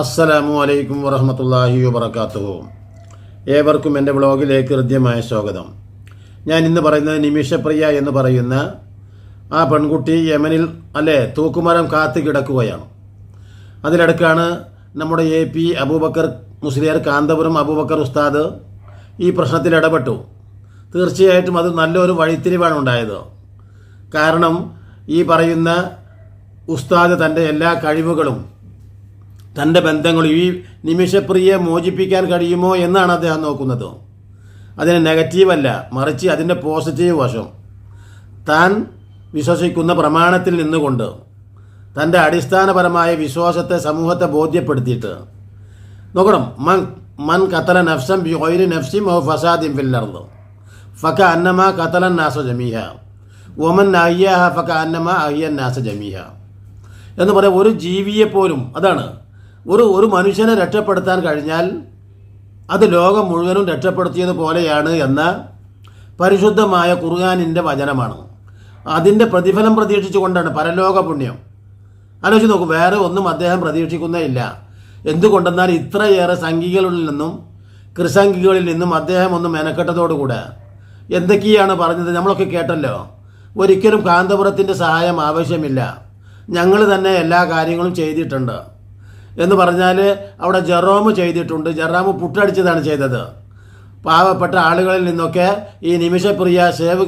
അസ്സലാമു അലൈക്കും വറഹമത്തല്ലാഹി വബർക്കാത്തുഹു ഏവർക്കും എന്റെ വ്ളോഗിലേക്ക് ഹൃദ്യമായ സ്വാഗതം. ഞാൻ ഇന്ന് പറയുന്നത് നിമിഷപ്രിയ എന്ന് പറയുന്ന ആ പെൺകുട്ടി യമനിൽ അല്ലേ തൂക്കുമരം കാത്തു കിടക്കുകയാണ്. അതിലിടക്കാണ് നമ്മുടെ എ പി അബൂബക്കർ മുസ്ലിയർ കാന്തപുരം അബൂബക്കർ ഉസ്താദ് ഈ പ്രശ്നത്തിൽ ഇടപെട്ടു. തീർച്ചയായിട്ടും അത് നല്ലൊരു വഴിത്തിരിവാണ് ഉണ്ടായത്. കാരണം ഈ പറയുന്ന ഉസ്താദ് തന്റെ എല്ലാ കഴിവുകളും തന്റെ ബന്ധങ്ങൾ ഈ നിമിഷപ്രിയെ മോചിപ്പിക്കാൻ കഴിയുമോ എന്നാണ് അദ്ദേഹം നോക്കുന്നത്. അതിന് നെഗറ്റീവല്ല മറിച്ച് അതിന്റെ പോസിറ്റീവ് വശം. താൻ വിശ്വസിക്കുന്ന പ്രമാണത്തിൽ നിന്നുകൊണ്ട് തന്റെ അടിസ്ഥാനപരമായ വിശ്വാസത്തെ സമൂഹത്തെ ബോധ്യപ്പെടുത്തിയിട്ട്. നോക്കണം മൻ മൻ കത്തല നഫ്സം ബി ഒയിരി നഫ്സിം ഓ ഫസാദിം ഫില്ലർന്ന് ഫക്ക അന്നമ കത്തല നാസ ജമീഹ. ഒമൻ അയ്യാഹ ഫക്ക അന്നമ അയ്യൻ നാസ ജമീഹ. എന്ന് പറയാം ഒരു ജീവിയെപ്പോലും അതാണ് ഒരു ഒരു മനുഷ്യനെ രക്ഷപ്പെടുത്താൻ കഴിഞ്ഞാൽ അത് ലോകം മുഴുവനും രക്ഷപ്പെടുത്തിയതുപോലെയാണ് എന്ന പരിശുദ്ധമായ ഖുർആാനിന്റെ വചനമാണ്. അതിന്റെ പ്രതിഫലം പ്രതീക്ഷിച്ചുകൊണ്ടാണ് പരലോക പുണ്യം. ആലോചിച്ച് നോക്കൂ വേറെ ഒന്നും അദ്ദേഹം പ്രതീക്ഷിക്കുന്നേ ഇല്ല. എന്തുകൊണ്ടെന്നാൽ ഇത്രയേറെ സംഘികളിൽ നിന്നും കൃസംഘികളിൽ നിന്നും അദ്ദേഹം ഒന്ന് മെനക്കെട്ടതോടുകൂടെ എന്തൊക്കെയാണ് പറഞ്ഞത് നമ്മളൊക്കെ കേട്ടല്ലോ. ഒരിക്കലും കാന്തപുരത്തിന്റെ സഹായം ആവശ്യമില്ല. ഞങ്ങൾ തന്നെ എല്ലാ കാര്യങ്ങളും ചെയ്തിട്ടുണ്ട്. എന്ന് പറഞ്ഞാൽ അവിടെ ജെറോമ് ചെയ്തിട്ടുണ്ട്. ജെറോമ് പുട്ടടിച്ചതാണ് ചെയ്തത്. പാവപ്പെട്ട ആളുകളിൽ നിന്നൊക്കെ ഈ നിമിഷപ്രിയ സേവ്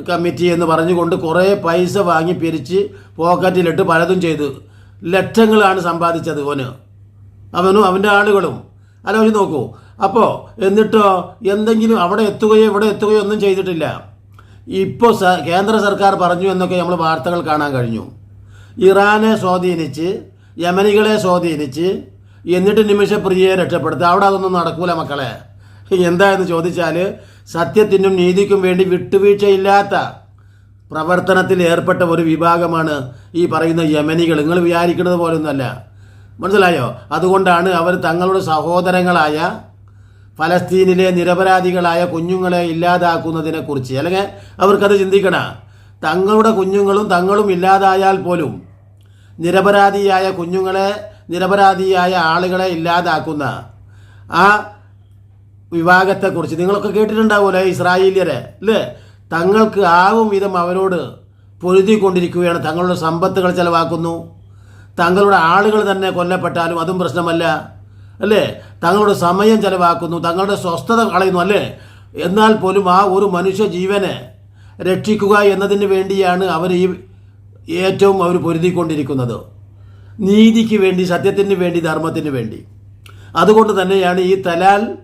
കമ്മിറ്റി എന്ന് പറഞ്ഞുകൊണ്ട് കുറേ പൈസ വാങ്ങി പിരിച്ച് പോക്കറ്റിലിട്ട് പലതും ചെയ്തു. ലക്ഷങ്ങളാണ് സമ്പാദിച്ചത് ഓന്. അവനും അവന്റെ ആളുകളും. ആലോചിച്ച് നോക്കൂ. അപ്പോൾ എന്നിട്ടോ എന്തെങ്കിലും അവിടെ എത്തുകയോ ഇവിടെ എത്തുകയോ ഒന്നും ചെയ്തിട്ടില്ല. ഇപ്പോൾ കേന്ദ്ര സർക്കാർ പറഞ്ഞു എന്നൊക്കെ നമ്മൾ വാർത്തകൾ കാണാൻ കഴിഞ്ഞു. ഇറാനെ സ്വാധീനിച്ച് യമനികളെ സ്വാധീനിച്ച് എന്നിട്ട് നിമിഷപ്രിയയെ രക്ഷപ്പെടുത്തുക. അവിടെ അതൊന്നും നടക്കൂല മക്കളെ. എന്താ എന്ന് ചോദിച്ചാൽ സത്യത്തിനും നീതിക്കും വേണ്ടി വിട്ടുവീഴ്ചയില്ലാത്ത പ്രവർത്തനത്തിൽ ഏർപ്പെട്ട ഒരു വിഭാഗമാണ് ഈ പറയുന്ന യമനികൾ. നിങ്ങൾ വിചാരിക്കുന്നത് പോലൊന്നുമല്ല. മനസ്സിലായോ? അതുകൊണ്ടാണ് അവർ തങ്ങളുടെ സഹോദരങ്ങളായ ഫലസ്തീനിലെ നിരപരാധികളായ കുഞ്ഞുങ്ങളെ ഇല്ലാതാക്കുന്നതിനെക്കുറിച്ച്. അല്ലെങ്കിൽ അവർക്കത് ചിന്തിക്കണ. തങ്ങളുടെ കുഞ്ഞുങ്ങളും തങ്ങളും ഇല്ലാതായാൽ പോലും നിരപരാധിയായ കുഞ്ഞുങ്ങളെ നിരപരാധിയായ ആളുകളെ ഇല്ലാതാക്കുന്ന ആ വിഭാഗത്തെക്കുറിച്ച് നിങ്ങളൊക്കെ കേട്ടിട്ടുണ്ടാവുമല്ലോ ഇസ്രായേലിയരെ അല്ലേ? തങ്ങൾക്ക് ആവും വിധം അവരോട് പൊരുതിക്കൊണ്ടിരിക്കുകയാണ്. തങ്ങളുടെ സമ്പത്തുകൾ ചിലവാക്കുന്നു. തങ്ങളുടെ ആളുകൾ തന്നെ കൊല്ലപ്പെട്ടാലും അതും പ്രശ്നമല്ല അല്ലേ? തങ്ങളുടെ സമയം ചിലവാക്കുന്നു തങ്ങളുടെ സ്വസ്ഥത കളയുന്നു അല്ലേ? എന്നാൽ പോലും ആ ഒരു മനുഷ്യ ജീവനെ രക്ഷിക്കുക എന്നതിന് വേണ്ടിയാണ് അവർ ഈ ഏറ്റവും അവർ പൊരുതിക്കൊണ്ടിരിക്കുന്നത്. നീതിക്ക് വേണ്ടി സത്യത്തിന് വേണ്ടി ധർമ്മത്തിന് വേണ്ടി. അതുകൊണ്ട് തന്നെയാണ് ഈ തലാൽ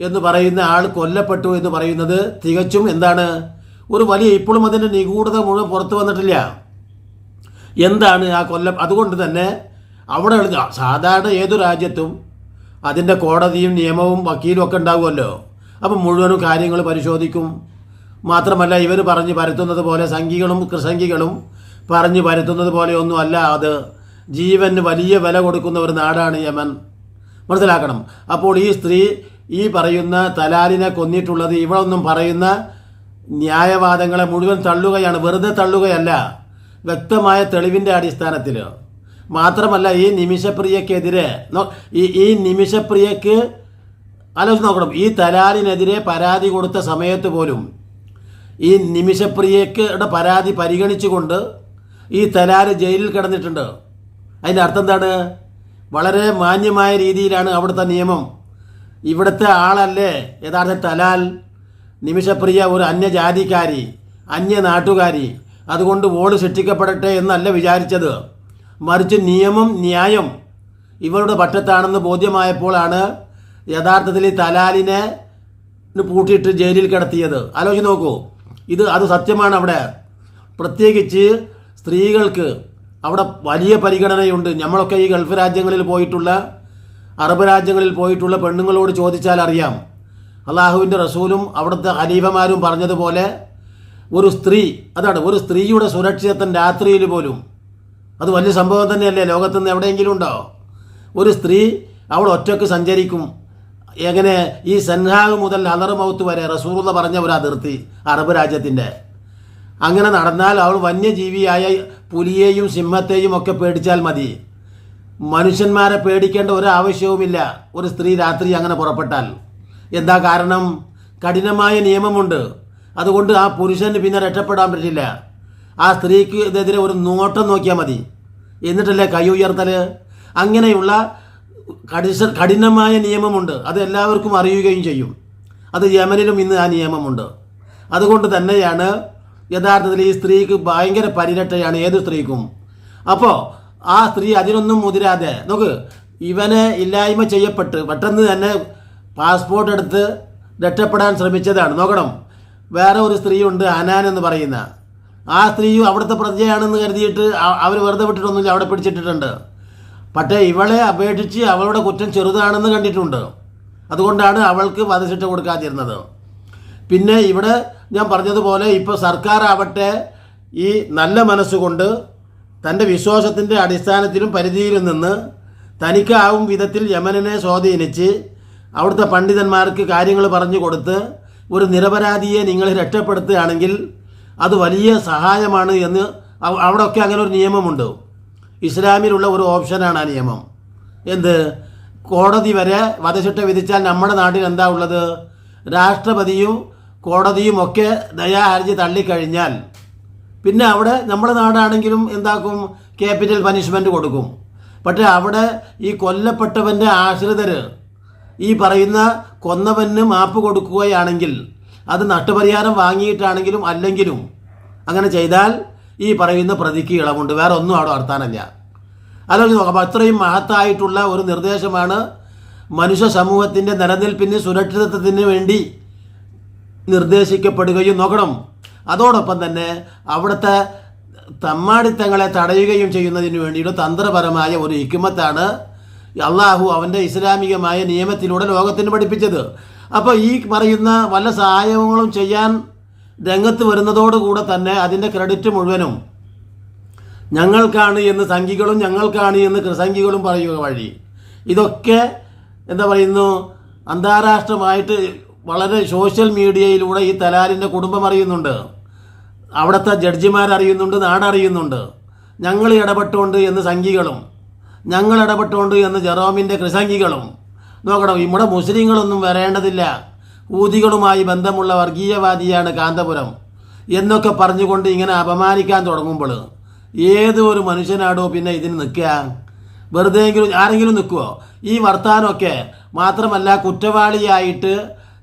എന്ന് പറയുന്ന ആൾ കൊല്ലപ്പെട്ടു എന്ന് പറയുന്നത്. തികച്ചും എന്താണ്? ഒരു വലിയ ഇപ്പോഴും അതിന്റെ നിഗൂഢത മുഴുവൻ പുറത്തു വന്നിട്ടില്ല. എന്താണ് ആ കൊല്ല? അതുകൊണ്ട് തന്നെ അവിടെ സാധാരണ ഏതു രാജ്യത്തും അതിന്റെ കോടതിയും നിയമവും വക്കീലും ഒക്കെ ഉണ്ടാകുമല്ലോ അപ്പം മുഴുവനും കാര്യങ്ങൾ പരിശോധിക്കും. മാത്രമല്ല ഇവർ പറഞ്ഞ് പരത്തുന്നത് പോലെ സംഘികളും കൃസംഘികളും പറഞ്ഞ് പരത്തുന്നത് പോലെയൊന്നും അല്ല അത്. ജീവന് വലിയ വില കൊടുക്കുന്ന ഒരു നാടാണ് യമൻ. മനസ്സിലാക്കണം. അപ്പോൾ ഈ സ്ത്രീ ഈ പറയുന്ന തലാലിനെ കൊന്നിട്ടുള്ളത് ഇവളൊന്നും പറയുന്ന ന്യായവാദങ്ങളെ മുഴുവൻ തള്ളുകയാണ്. വെറുതെ തള്ളുകയല്ല. വ്യക്തമായ തെളിവിന്റെ അടിസ്ഥാനത്തിൽ മാത്രമല്ല ഈ നിമിഷപ്രിയക്കെതിരെ ഈ ഈ നിമിഷപ്രിയക്ക് ആലോചിച്ച് നോക്കണം. ഈ തലാലിനെതിരെ പരാതി കൊടുത്ത സമയത്ത് പോലും ഈ നിമിഷപ്രിയയുടെ പരാതി പരിഗണിച്ചുകൊണ്ട് ഈ തലാൽ ജയിലിൽ കിടന്നിട്ടുണ്ട്. അതിന്റെ അർത്ഥം എന്താണ്? വളരെ മാന്യമായ രീതിയിലാണ് അവിടുത്തെ നിയമം. ഇവിടുത്തെ ആളല്ലേ? യഥാർത്ഥ തലാൽ നിമിഷപ്രിയ ഒരു അന്യജാതിക്കാരി അന്യ നാട്ടുകാരി അതുകൊണ്ട് വോട് സൃഷ്ടിക്കപ്പെടട്ടെ എന്നല്ല വിചാരിച്ചത്. മറിച്ച് നിയമം ന്യായം ഇവരുടെ പക്ഷത്താണെന്ന് ബോധ്യമായപ്പോഴാണ് യഥാർത്ഥത്തിൽ ഈ തലാലിനെ പൂട്ടിയിട്ട് ജയിലിൽ കിടത്തിയത്. ആലോചിച്ച് നോക്കൂ. ഇത് അത് സത്യമാണ് അവിടെ. പ്രത്യേകിച്ച് സ്ത്രീകൾക്ക് അവിടെ വലിയ പരിഗണനയുണ്ട്. നമ്മളൊക്കെ ഈ ഗൾഫ് രാജ്യങ്ങളിൽ പോയിട്ടുള്ള അറബ് രാജ്യങ്ങളിൽ പോയിട്ടുള്ള പെണ്ണുങ്ങളോട് ചോദിച്ചാൽ അറിയാം. അള്ളാഹുവിന്റെ റസൂലും അവിടുത്തെ ഖലീഫമാരും പറഞ്ഞതുപോലെ ഒരു സ്ത്രീ അതാണ് ഒരു സ്ത്രീയുടെ സുരക്ഷിതത്വം രാത്രിയിൽ പോലും. അത് വലിയ സംഭവം തന്നെയല്ലേ? ലോകത്തുനിന്ന് എവിടെയെങ്കിലും ഉണ്ടോ? ഒരു സ്ത്രീ അവൾ ഒറ്റയ്ക്ക് സഞ്ചരിക്കും. എങ്ങനെ? ഈ സൻഹാഗ് മുതൽ അലർ മൗത്ത് വരെ റസൂറുള്ള പറഞ്ഞ ഒരു അതിർത്തി അറബ് രാജ്യത്തിന്റെ. അങ്ങനെ നടന്നാൽ അവൾ വന്യജീവിയായ പുലിയെയും സിംഹത്തെയും ഒക്കെ പേടിച്ചാൽ മതി. മനുഷ്യന്മാരെ പേടിക്കേണ്ട ഒരു ആവശ്യവുമില്ല ഒരു സ്ത്രീ രാത്രി അങ്ങനെ പുറപ്പെട്ടാൽ. എന്താ കാരണം? കഠിനമായ നിയമമുണ്ട്. അതുകൊണ്ട് ആ പുരുഷന് പിന്നെ രക്ഷപ്പെടാൻ പറ്റില്ല. ആ സ്ത്രീക്ക് ഇതെതിരെ ഒരു നോട്ടം നോക്കിയാൽ മതി. എന്നിട്ടല്ലേ കൈ ഉയർത്തൽ അങ്ങനെയുള്ള കടിശ കഠിനമായ നിയമമുണ്ട്. അത് എല്ലാവർക്കും അറിയുകയും ചെയ്യും. അത് യമനിലും ഇന്ന് ആ നിയമമുണ്ട്. അതുകൊണ്ട് തന്നെയാണ് യഥാർത്ഥത്തിൽ ഈ സ്ത്രീക്ക് ഭയങ്കര പരിരക്ഷയാണ് ഏത് സ്ത്രീക്കും? അപ്പോൾ ആ സ്ത്രീ അതിനൊന്നും മുതിരാതെ നോക്ക് ഇവനെ ഇല്ലായ്മ ചെയ്യപ്പെട്ട് പെട്ടെന്ന് തന്നെ പാസ്പോർട്ട് എടുത്ത് രക്ഷപ്പെടാൻ ശ്രമിച്ചതാണ്. നോക്കണം വേറെ ഒരു സ്ത്രീയുണ്ട് അനാൻ എന്ന് പറയുന്ന. ആ സ്ത്രീയും അവിടുത്തെ പ്രജയാണെന്ന് കരുതിയിട്ട് അവർ വെറുതെ വിട്ടിട്ടൊന്നുമില്ല അവിടെ പിടിച്ചിട്ടിട്ടുണ്ട്. പക്ഷേ ഇവളെ അപേക്ഷിച്ച് അവളുടെ കുറ്റം ചെറുതാണെന്ന് കണ്ടിട്ടുണ്ട്. അതുകൊണ്ടാണ് അവൾക്ക് വധശിക്ഷ കൊടുക്കാതിരുന്നത്. പിന്നെ ഇവിടെ ഞാൻ പറഞ്ഞതുപോലെ ഇപ്പോൾ സർക്കാർ ആവട്ടെ ഈ നല്ല മനസ്സുകൊണ്ട് തന്റെ വിശ്വാസത്തിന്റെ അടിസ്ഥാനത്തിലും പരിധിയിലും നിന്ന് തനിക്കാവും വിധത്തിൽ യമനെ സ്വാധീനിച്ച് അവിടുത്തെ പണ്ഡിതന്മാർക്ക് കാര്യങ്ങൾ പറഞ്ഞു കൊടുത്ത് ഒരു നിരപരാധിയെ നിങ്ങൾ രക്ഷപ്പെടുത്തുകയാണെങ്കിൽ അത് വലിയ സഹായമാണ് എന്ന് അവ- അവിടെയൊക്കെ അങ്ങനെ ഒരു നിയമമുണ്ട്. ഇസ്ലാമിലുള്ള ഒരു ഓപ്ഷനാണ് ആ നിയമം. എന്ത്? കോടതി വരെ വധശിക്ഷ വിധിച്ചാൽ നമ്മുടെ നാട്ടിൽ എന്താ ഉള്ളത്? രാഷ്ട്രപതിയും കോടതിയും ഒക്കെ ദയാഹർജി തള്ളിക്കഴിഞ്ഞാൽ പിന്നെ അവിടെ നമ്മുടെ നാടാണെങ്കിലും എന്താക്കും ക്യാപിറ്റൽ പനിഷ്മെന്റ് കൊടുക്കും. പക്ഷേ അവിടെ ഈ കൊല്ലപ്പെട്ടവന്റെ ആശ്രിതർ ഈ പറയുന്ന കൊന്നവന് മാപ്പ് കൊടുക്കുകയാണെങ്കിൽ അത് നഷ്ടപരിഹാരം വാങ്ങിയിട്ടാണെങ്കിലും അല്ലെങ്കിലും അങ്ങനെ ചെയ്താൽ ഈ പറയുന്ന പ്രതിക്ക് ഇളവുണ്ട്. വേറെ ഒന്നും അവിടെ വർത്താനല്ല. ആലോചിച്ച് നോക്കാം അത്രയും മഹത്തായിട്ടുള്ള ഒരു നിർദ്ദേശമാണ് മനുഷ്യ സമൂഹത്തിന്റെ നിലനിൽപ്പിന് സുരക്ഷിതത്വത്തിന് വേണ്ടി നിർദ്ദേശിക്കപ്പെടുകയും നോക്കണം. അതോടൊപ്പം തന്നെ അവിടുത്തെ തമ്മാടിത്തങ്ങളെ തടയുകയും ചെയ്യുന്നതിന് വേണ്ടിയിട്ട് തന്ത്രപരമായ ഒരു ഇക്കുമത്താണ് അള്ളാഹു അവന്റെ ഇസ്ലാമികമായ നിയമത്തിലൂടെ ലോകത്തിന് പഠിപ്പിച്ചത്. അപ്പോൾ ഈ പറയുന്ന വല്ല സഹായങ്ങളും ചെയ്യാൻ രംഗത്ത് വരുന്നതോടുകൂടെ തന്നെ അതിന്റെ ക്രെഡിറ്റ് മുഴുവനും ഞങ്ങൾക്കാണ് എന്ന് സംഘികളും ഞങ്ങൾക്കാണ് എന്ന് സംഘികളും പറയുക വഴി. ഇതൊക്കെ എന്താ പറയുന്നു? അന്താരാഷ്ട്രമായിട്ട് വളരെ സോഷ്യൽ മീഡിയയിലൂടെ ഈ തലാലിന്റെ കുടുംബം അറിയുന്നുണ്ട്. അവിടുത്തെ ജഡ്ജിമാർ അറിയുന്നുണ്ട് നാടറിയുന്നുണ്ട് ഞങ്ങൾ ഇടപെട്ടുകൊണ്ട് എന്ന് സംഘികളും ഞങ്ങൾ ഇടപെട്ടുകൊണ്ട് എന്ന് ജെറോമിന്റെ കൃസംഘികളും നോക്കണം ഇവിടെ മുസ്ലിങ്ങളൊന്നും വരേണ്ടതില്ല. ഊതികളുമായി ബന്ധമുള്ള വർഗീയവാദിയാണ് കാന്തപുരം എന്നൊക്കെ പറഞ്ഞുകൊണ്ട് ഇങ്ങനെ അപമാനിക്കാൻ തുടങ്ങുമ്പോൾ ഏത് ഒരു മനുഷ്യനാടോ പിന്നെ ഇതിന് നിൽക്കുക? വെറുതെയെങ്കിലും ആരെങ്കിലും നിൽക്കുമോ ഈ വർത്താനമൊക്കെ മാത്രമല്ല കുറ്റവാളിയായിട്ട്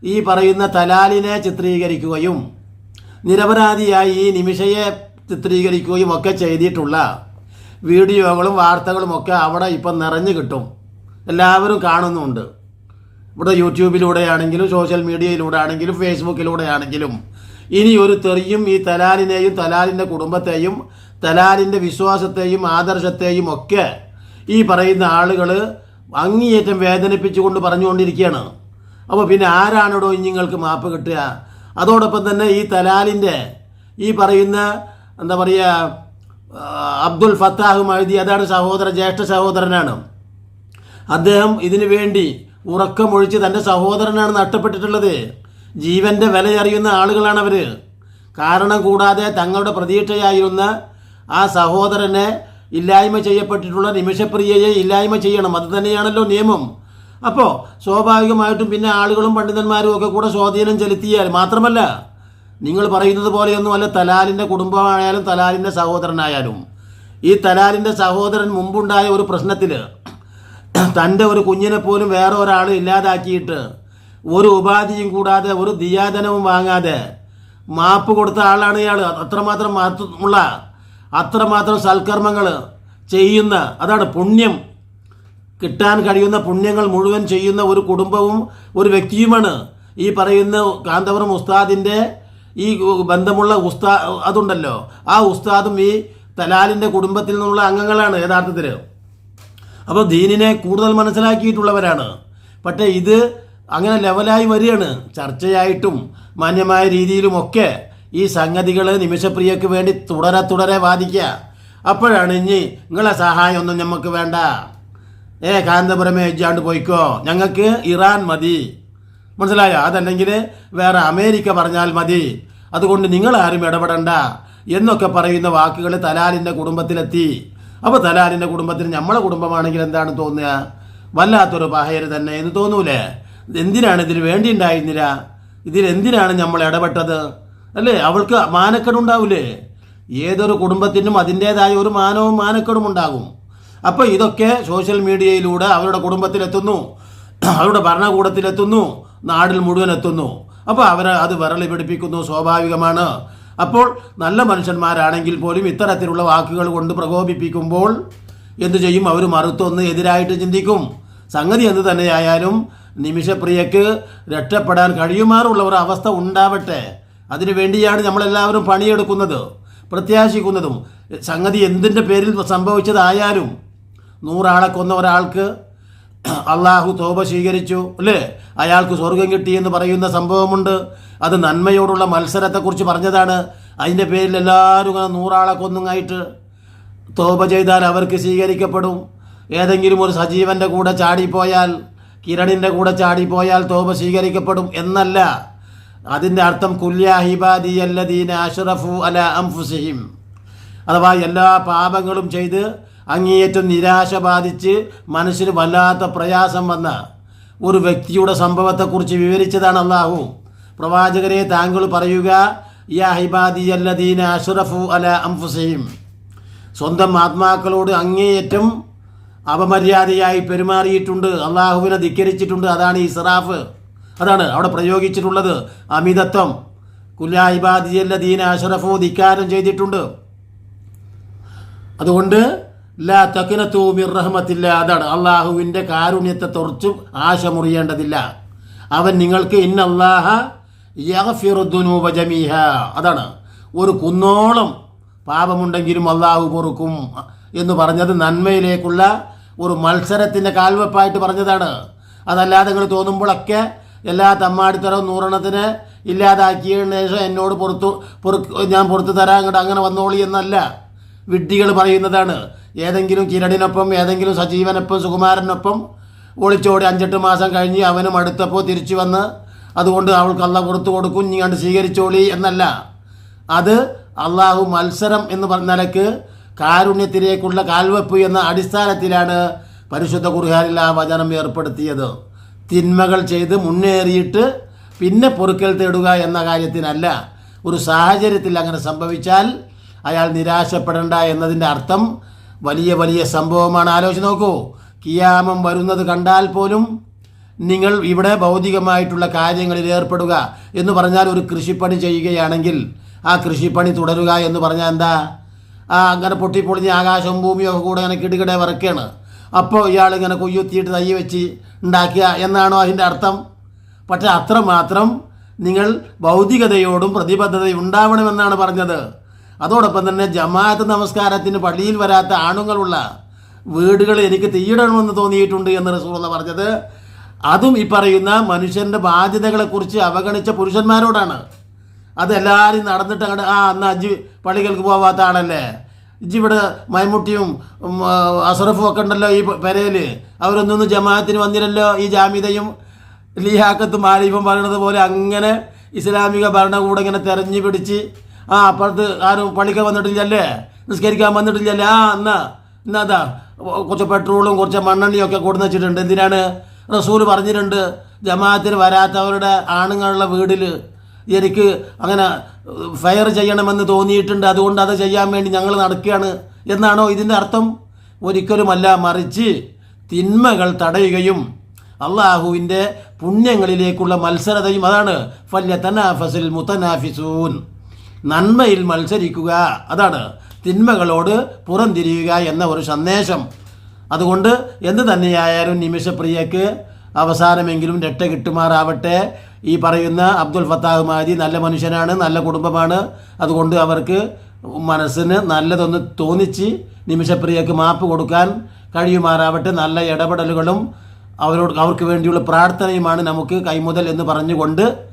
ഈ പറയുന്ന തലാലിനെ ചിത്രീകരിക്കുകയും നിരപരാധിയായി ഈ നിമിഷയെ ചിത്രീകരിക്കുകയും ഒക്കെ ചെയ്തിട്ടുള്ള വീഡിയോകളും വാർത്തകളും ഒക്കെ അവിടെ ഇപ്പം നിറഞ്ഞു കിട്ടും. എല്ലാവരും കാണുന്നുണ്ട്. ഇവിടെ യൂട്യൂബിലൂടെയാണെങ്കിലും സോഷ്യൽ മീഡിയയിലൂടെ ആണെങ്കിലും ഫേസ്ബുക്കിലൂടെ ആണെങ്കിലും ഇനി ഒരു തെറിയും ഈ തലാലിനെയും തലാലിന്റെ കുടുംബത്തെയും തലാലിന്റെ വിശ്വാസത്തെയും ആദർശത്തെയും ഒക്കെ ഈ പറയുന്ന ആളുകൾ അങ്ങേയറ്റം വേദനിപ്പിച്ചുകൊണ്ട് പറഞ്ഞുകൊണ്ടിരിക്കുകയാണ്. അപ്പോൾ പിന്നെ ആരാണിടോ ഇനിങ്ങൾക്ക് മാപ്പ് കിട്ടുക? അതോടൊപ്പം തന്നെ ഈ തലാലിന്റെ ഈ പറയുന്ന എന്താ പറയുക അബ്ദുൽ ഫത്താഹും എഴുതി അതാണ് സഹോദര ജ്യേഷ്ഠ സഹോദരനാണ്. അദ്ദേഹം ഇതിനു വേണ്ടി ഉറക്കമൊഴിച്ച് തന്റെ സഹോദരനാണ് നഷ്ടപ്പെട്ടിട്ടുള്ളത്. ജീവന്റെ വില അറിയുന്ന ആളുകളാണ് അവർ കാരണം കൂടാതെ തങ്ങളുടെ പ്രതീക്ഷയായിരുന്ന ആ സഹോദരനെ ഇല്ലായ്മ ചെയ്യപ്പെട്ടിട്ടുള്ള നിമിഷപ്രിയയെ ഇല്ലായ്മ ചെയ്യണം. അത് തന്നെയാണല്ലോ നിയമം. അപ്പോൾ സ്വാഭാവികമായിട്ടും പിന്നെ ആളുകളും പണ്ഡിതന്മാരും ഒക്കെ കൂടെ സ്വാധീനം ചെലുത്തിയാൽ മാത്രമല്ല നിങ്ങൾ പറയുന്നത് പോലെയൊന്നും അല്ല തലാലിന്റെ കുടുംബമായാലും തലാലിന്റെ സഹോദരനായാലും. ഈ തലാലിന്റെ സഹോദരൻ മുമ്പുണ്ടായ ഒരു പ്രശ്നത്തിൽ തന്റെ ഒരു കുഞ്ഞിനെ പോലും വേറെ ഒരാൾ ഇല്ലാതാക്കിയിട്ട് ഒരു ഉപാധിയും കൂടാതെ ഒരു ദിയാദനവും വാങ്ങാതെ മാപ്പ് കൊടുത്ത ആളാണ് ഇയാൾ അത്രമാത്രം മഹത്വമുള്ള അത്രമാത്രം സൽക്കർമ്മങ്ങൾ ചെയ്യുന്ന അതാണ് പുണ്യം. കിട്ടാൻ കഴിയുന്ന പുണ്യങ്ങൾ മുഴുവൻ ചെയ്യുന്ന ഒരു കുടുംബവും ഒരു വ്യക്തിയുമാണ് ഈ പറയുന്ന കാന്തപുരം ഉസ്താദിന്റെ ഈ ബന്ധമുള്ള ഉസ്താ അതുണ്ടല്ലോ. ആ ഉസ്താദും ഈ തലാലിന്റെ കുടുംബത്തിൽ നിന്നുള്ള അംഗങ്ങളാണ് യഥാർത്ഥത്തിൽ അപ്പോൾ ദീനിനെ കൂടുതൽ മനസ്സിലാക്കിയിട്ടുള്ളവരാണ്. പക്ഷേ ഇത് അങ്ങനെ ലെവലായി വരികയാണ്. ചർച്ചയായിട്ടും മാന്യമായ രീതിയിലുമൊക്കെ ഈ സംഗതികൾ നിമിഷപ്രിയക്ക് വേണ്ടി തുടരെ തുടരെ വാദിക്കുക. അപ്പോഴാണ് ഇനി നിങ്ങളെ സഹായമൊന്നും നമുക്ക് വേണ്ട. ഏ കാന്തപുരമേ ഇജ്ജാണ്ട് പോയിക്കോ. ഞങ്ങൾക്ക് ഇറാൻ മതി. മനസ്സിലായോ? അതല്ലെങ്കിൽ വേറെ അമേരിക്ക പറഞ്ഞാൽ മതി. അതുകൊണ്ട് നിങ്ങൾ ആരും ഇടപെടണ്ട എന്നൊക്കെ പറയുന്ന വാക്കുകൾ തലാലിന്റെ കുടുംബത്തിലെത്തി. അപ്പോൾ തലാലിന്റെ കുടുംബത്തിന് നമ്മളെ കുടുംബമാണെങ്കിൽ എന്താണ് തോന്നുക? വല്ലാത്തൊരു പഹയര് തന്നെ എന്ന് തോന്നൂലേ? എന്തിനാണ് ഇതിൽ വേണ്ടിയുണ്ടായിരുന്നില്ല? ഇതിൽ എന്തിനാണ് നമ്മൾ ഇടപെട്ടത്? അല്ലേ? അവൾക്ക് മാനക്കേടുണ്ടാവില്ലേ ഏതൊരു കുടുംബത്തിനും അതിന്റേതായ ഒരു മാനവും മാനക്കേടും ഉണ്ടാകും. അപ്പോൾ ഇതൊക്കെ സോഷ്യൽ മീഡിയയിലൂടെ അവരുടെ കുടുംബത്തിലെത്തുന്നു. അവരുടെ ഭരണകൂടത്തിലെത്തുന്നു. നാടിൽ മുഴുവൻ എത്തുന്നു. അപ്പോൾ അവർ അത് വിരളി പിടിപ്പിക്കുന്നു സ്വാഭാവികമാണ്. അപ്പോൾ നല്ല മനുഷ്യന്മാരാണെങ്കിൽ പോലും ഇത്തരത്തിലുള്ള വാക്കുകൾ കൊണ്ട് പ്രകോപിപ്പിക്കുമ്പോൾ എന്തു ചെയ്യും? അവർ മറുത്തൊന്ന് എതിരായിട്ട് ചിന്തിക്കും. സംഗതി എന്ത് തന്നെയായാലും നിമിഷപ്രിയക്ക് രക്ഷപ്പെടാൻ കഴിയുമാറുള്ള ഒരു അവസ്ഥ ഉണ്ടാവട്ടെ. അതിനു വേണ്ടിയാണ് നമ്മളെല്ലാവരും പണിയെടുക്കുന്നത് പ്രത്യാശിക്കുന്നതും. സംഗതി എന്തിന്റെ പേരിൽ സംഭവിച്ചതായാലും നൂറാളെ കൊന്ന ഒരാൾക്ക് അള്ളാഹു തോപ സ്വീകരിച്ചു അല്ലേ? അയാൾക്ക് സ്വർഗം കിട്ടി എന്ന് പറയുന്ന സംഭവമുണ്ട്. അത് നന്മയോടുള്ള മത്സരത്തെക്കുറിച്ച് പറഞ്ഞതാണ്. അതിന്റെ പേരിൽ എല്ലാവരും ഇങ്ങനെ നൂറാളെ കൊന്നുങ്ങായിട്ട് തോപ ചെയ്താൽ അവർക്ക് സ്വീകരിക്കപ്പെടും. ഏതെങ്കിലും ഒരു സജീവന്റെ കൂടെ ചാടിപ്പോയാൽ കിരണിന്റെ കൂടെ ചാടിപ്പോയാൽ തോപ സ്വീകരിക്കപ്പെടും എന്നല്ല. അതിന്റെ അർത്ഥം കുല്യാഹിബാദി അല്ലദീൻ അഷ്റഫു അല അംഫുസിഹിം. അഥവാ എല്ലാ പാപങ്ങളും ചെയ്ത് അങ്ങേയറ്റം നിരാശ ബാധിച്ച് മനസ്സിന് വല്ലാത്ത പ്രയാസം വന്ന ഒരു വ്യക്തിയുടെ സംഭവത്തെക്കുറിച്ച് വിവരിച്ചതാണ് അള്ളാഹു. പ്രവാചകരെ താങ്കൾ പറയുക യാ അല അംഫുസയും സ്വന്തം ആത്മാക്കളോട് അങ്ങേയറ്റം അപമര്യാദയായി പെരുമാറിയിട്ടുണ്ട്. അള്ളാഹുവിനെ ധിക്കരിച്ചിട്ടുണ്ട്. അതാണ് ഇസ്രാഫ് അതാണ് അവിടെ പ്രയോഗിച്ചിട്ടുള്ളത്. അമിതത്വം. കുല്ലാഹിബാദിയല്ല ദീന അഷറഫു ധിക്കാരം ചെയ്തിട്ടുണ്ട്. അതുകൊണ്ട് ലാ തക്കിനത്തു റഹ്മത്തില്ല. അതാണ് അള്ളാഹുവിന്റെ കാരുണ്യത്തെ തുറച്ചു ആശ മുറിയേണ്ടതില്ല അവൻ നിങ്ങൾക്ക് ഇന്നല്ലാഹ യഗ്ഫിറുദ്ദുനൂബ ജമീഹ. അതാണ് ഒരു കുന്നോളം പാപമുണ്ടെങ്കിലും അള്ളാഹു പൊറുക്കും എന്ന് പറഞ്ഞത് നന്മയിലേക്കുള്ള ഒരു മത്സരത്തിന്റെ കാൽവെപ്പായിട്ട് പറഞ്ഞതാണ്. അതല്ലാതെ നിങ്ങൾ തോന്നുമ്പോഴൊക്കെ എല്ലാ തമ്മാടിത്തരവും നൂറെണ്ണത്തിന് ഇല്ലാതാക്കിയതിന് ശേഷം എന്നോട് പുറത്തു ഞാൻ പുറത്തു തരാം അങ്ങോട്ട് അങ്ങനെ വന്നോളി എന്നല്ല. വിഡ്ഢികൾ പറയുന്നതാണ് ഏതെങ്കിലും കിരണിനൊപ്പം ഏതെങ്കിലും സജീവനൊപ്പം സുകുമാരനൊപ്പം ഒളിച്ചോടി അഞ്ചെട്ട് മാസം കഴിഞ്ഞ് അവനും അടുത്തപ്പോൾ തിരിച്ചു വന്ന് അതുകൊണ്ട് അവൾക്ക് അള്ള കൊടുത്തു കൊടുക്കും നീ കണ്ട് സ്വീകരിച്ചോളി എന്നല്ല. അത് അള്ളാഹു മത്സരം എന്ന് പറഞ്ഞ നിലയ്ക്ക് കാരുണ്യത്തിലേക്കുള്ള കാൽവെപ്പ് എന്ന അടിസ്ഥാനത്തിലാണ് പരിശുദ്ധ ഖുർഹാനിൽ ആ വചനം ഏർപ്പെടുത്തിയത്. തിന്മകൾ ചെയ്ത് മുന്നേറിയിട്ട് പിന്നെ പൊറുക്കൽ തേടുക എന്ന കാര്യത്തിനല്ല. ഒരു സാഹചര്യത്തിൽ അങ്ങനെ സംഭവിച്ചാൽ അയാൾ നിരാശപ്പെടേണ്ട എന്നതിന്റെ അർത്ഥം വലിയ വലിയ സംഭവമാണ്. ആലോചിച്ച് നോക്കൂ. കിയാമം വരുന്നത് കണ്ടാൽ പോലും നിങ്ങൾ ഇവിടെ ഭൗതികമായിട്ടുള്ള കാര്യങ്ങളിൽ ഏർപ്പെടുക എന്ന് പറഞ്ഞാൽ ഒരു കൃഷിപ്പണി ചെയ്യുകയാണെങ്കിൽ ആ കൃഷിപ്പണി തുടരുക എന്ന് പറഞ്ഞാൽ എന്താ? ആ അങ്ങനെ പൊട്ടിപ്പൊളിഞ്ഞ് ആകാശവും ഭൂമിയും ഒക്കെ കൂടെ അങ്ങനെ കിടുകിടെ വറക്കുകയാണ് അപ്പോൾ ഇയാൾ ഇങ്ങനെ കൊയ്യുത്തിയിട്ട് തൈ വെച്ച് ഉണ്ടാക്കുക എന്നാണോ അതിന്റെ അർത്ഥം? പക്ഷെ അത്രമാത്രം നിങ്ങൾ ഭൗതികതയോടും പ്രതിബദ്ധതയും ഉണ്ടാവണമെന്നാണ് പറഞ്ഞത്. അതോടൊപ്പം തന്നെ ജമാഅത്ത് നമസ്കാരത്തിന് പള്ളിയിൽ വരാത്ത ആണുങ്ങളുള്ള വീടുകൾ എനിക്ക് തീയിടണമെന്ന് തോന്നിയിട്ടുണ്ട് എന്ന് റസൂള്ള പറഞ്ഞത്. അതും ഈ പറയുന്ന മനുഷ്യന്റെ ബാധ്യതകളെക്കുറിച്ച് അവഗണിച്ച പുരുഷന്മാരോടാണ്. അതെല്ലാവരും നടന്നിട്ട് അങ്ങോട്ട് ആ അന്ന് അജി പള്ളികൾക്ക് പോവാത്ത ആളല്ലേ? ഇജ്ജി ഇവിടെ മൈമുട്ടിയും അസറഫും ഒക്കെ ഉണ്ടല്ലോ ഈ പെരയിൽ അവരൊന്നും ജമാഅത്തിന് വന്നില്ലല്ലോ ഈ ജാമ്യതയും ലീഹാക്കത്തും ആരിഫും പറയണത് പോലെ. അങ്ങനെ ഇസ്ലാമിക ഭരണകൂടം ഇങ്ങനെ തെരഞ്ഞു പിടിച്ച് ആ അപ്പുറത്ത് ആരും പള്ളിക്ക് വന്നിട്ടില്ലല്ലേ? നിസ്കരിക്കാൻ വന്നിട്ടില്ലല്ലേ? ആ എന്നാ എന്നാ കുറച്ച് പെട്രോളും കുറച്ച് മണ്ണെണ്ണയും ഒക്കെ കൊടുന്ന് വെച്ചിട്ടുണ്ട്. എന്തിനാണ്? റസൂൽ പറഞ്ഞിട്ടുണ്ട് ജമാഅത്തിന് വരാത്തവരുടെ ആണുങ്ങളുടെ വീടിൽ എനിക്ക് അങ്ങനെ ഫയർ ചെയ്യണമെന്ന് തോന്നിയിട്ടുണ്ട്. അതുകൊണ്ട് അത് ചെയ്യാൻ വേണ്ടി ഞങ്ങൾ നടക്കുകയാണ്. എന്നാണോ ഇതിന്റെ അർത്ഥം? ഒരിക്കലുമല്ല മറിച്ച് തിന്മകൾ തടയുകയും അള്ളാഹുവിന്റെ പുണ്യങ്ങളിലേക്കുള്ള മത്സരതയും അതാണ്. ഫല്യ തനാഫസിൽ മുത്തനാഫിസൂൻ നന്മയിൽ മത്സരിക്കുക. അതാണ് തിന്മകളോട് പുറംതിരിയുക എന്ന ഒരു സന്ദേശം. അതുകൊണ്ട് എന്ത് തന്നെയായാലും നിമിഷപ്രിയക്ക് അവസാനമെങ്കിലും രക്ഷ കിട്ടുമാറാവട്ടെ. ഈ പറയുന്ന അബ്ദുൽ ഫത്താഹ് മാജി നല്ല മനുഷ്യനാണ് നല്ല കുടുംബമാണ്. അതുകൊണ്ട് അവർക്ക് മനസ്സിന് നല്ലതൊന്ന് തോന്നിച്ച് നിമിഷപ്രിയക്ക് മാപ്പ് കൊടുക്കാൻ കഴിയുമാറാവട്ടെ. നല്ല ഇടപെടലുകളും അവരോട് അവർക്ക് വേണ്ടിയുള്ള പ്രാർത്ഥനയുമാണ് നമുക്ക് കൈമുതൽ എന്ന് പറഞ്ഞുകൊണ്ട്